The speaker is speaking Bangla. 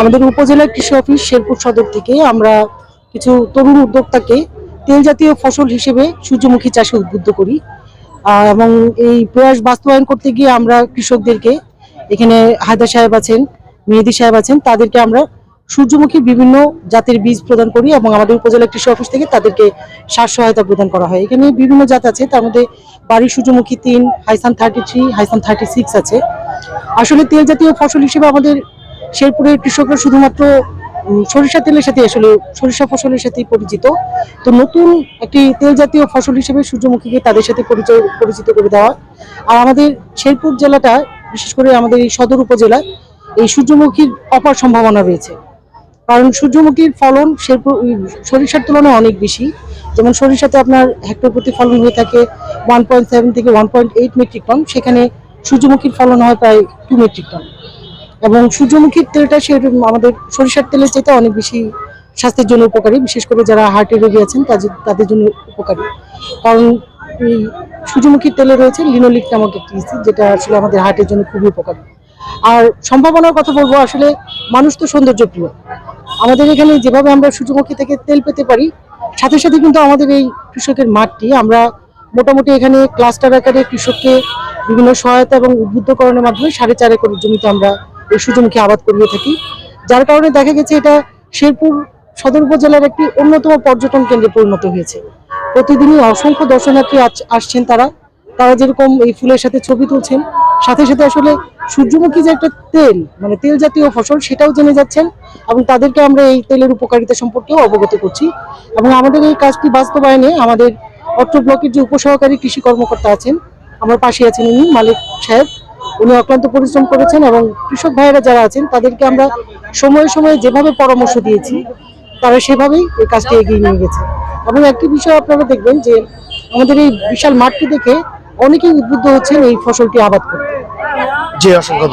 আমাদের উপজেলা কৃষি অফিস শেরপুর সদর থেকে আমরা কিছু তরুণ উদ্যোক্তাকে তেল জাতীয় ফসল হিসেবে সূর্যমুখী চাষে উদ্বুদ্ধ করি। এবং এই প্রয়াস বাস্তবায়ন করতে গিয়ে আমরা কৃষকদেরকে এখানে হায়দার সাহেব আছেন, মেহেদি সাহেব আছেন, তাদেরকে আমরা সূর্যমুখী বিভিন্ন জাতের বীজ প্রদান করি এবং আমাদের উপজেলা কৃষি অফিস থেকে তাদেরকে সার সহায়তা প্রদান করা হয়। এখানে বিভিন্ন জাত আছে, তার মধ্যে বাড়ি সূর্যমুখী তিন, Hysun thirty three Hysun thirty six আছে। আসলে তেল জাতীয় ফসল হিসেবে আমাদের শেরপুরের কৃষকরা শুধুমাত্র সরিষা তেলের সাথে আসলে সরিষা ফসলের সাথে পরিচিত। তো নতুন একটি তেল জাতীয় ফসল হিসেবে সূর্যমুখীকে তাদের সাথে পরিচয়, পরিচিত করে দেওয়া আর আমাদের শেরপুর জেলাটা, বিশেষ করে আমাদের এই সদর উপজেলা এই সূর্যমুখীর অপার সম্ভাবনা রয়েছে। কারণ সূর্যমুখীর ফলন শেরপুর সরিষার তুলনায় অনেক বেশি। যেমন সরিষাতে আপনার হেক্টর প্রতি ফলন হয়ে থাকে ওয়ান পয়েন্ট সেভেন থেকে one point eight metric ton সেখানে সূর্যমুখীর ফলন হয় প্রায় টু মেট্রিক টন এবং সূর্যমুখীর তেলটা সে আমাদের সরিষার তেলের চাইতে অনেক বেশি স্বাস্থ্যের জন্য উপকারী, বিশেষ করে যারা হার্টের রোগী আছেন তাদের তাদের জন্য উপকারী। কারণ এই সূর্যমুখীর তেলে রয়েছে লিনোলিক নামক একটি অ্যাসিড যেটা আসলে আমাদের হার্টের জন্য খুবই উপকারী। আর সম্ভাবনার কথা বলব, আসলে মানুষ তো সৌন্দর্য প্রিয় আমাদের এখানে যেভাবে আমরা সূর্যমুখী থেকে তেল পেতে পারি, সাথে সাথে কিন্তু আমাদের এই কৃষকের মাঠটি, আমরা মোটামুটি এখানে ক্লাস্টার আকারে কৃষককে বিভিন্ন সহায়তা এবং উদ্বুদ্ধকরণের মাধ্যমে সাড়ে চার একর জমিতে আমরা এই সূর্যমুখী আবাদ করিয়ে থাকি। যার কারণে দেখা গেছে এটা শেরপুর সদর উপজেলার একটি অন্যতম পর্যটন কেন্দ্রে পরিণত হয়েছে। প্রতিদিনই অসংখ্য দর্শনার্থী আস- আসছেন তারা। তারা যেরকম এই ফুলের সাথে ছবি তুলছেন, সাথে সাথে আসলে সূর্যমুখী যে একটা তেল মানে তেল জাতীয় ফসল সেটাও জেনে যাচ্ছেন এবং তাদেরকে আমরা এই তেলের উপকারিতা সম্পর্কেও অবগত করছি। এবং আমাদের এই কাজটি বাস্তবায়নে আমাদের অত্র ব্লকের যে উপসহকারী কৃষি কর্মকর্তা আছেন আমার পাশে আছেন উনি, মালিক সাহেব। উনি অক্লান্ত পরিশ্রম করেছেন এবং কৃষক ভাইয়েরা যারা আছেন, তাদেরকে আমরা সময়ে সময়ে যেভাবে পরামর্শ দিয়েছি, তারা সেভাবেই এই কাজটি এগিয়ে নিয়ে গেছে। এবং একটি বিষয় আপনারা দেখবেন যে, আমাদের এই বিশাল মাঠটি দেখে অনেকেই উদ্বুদ্ধ হচ্ছেন এই ফসলটি আবাদ করতে। জি, অসংখ্য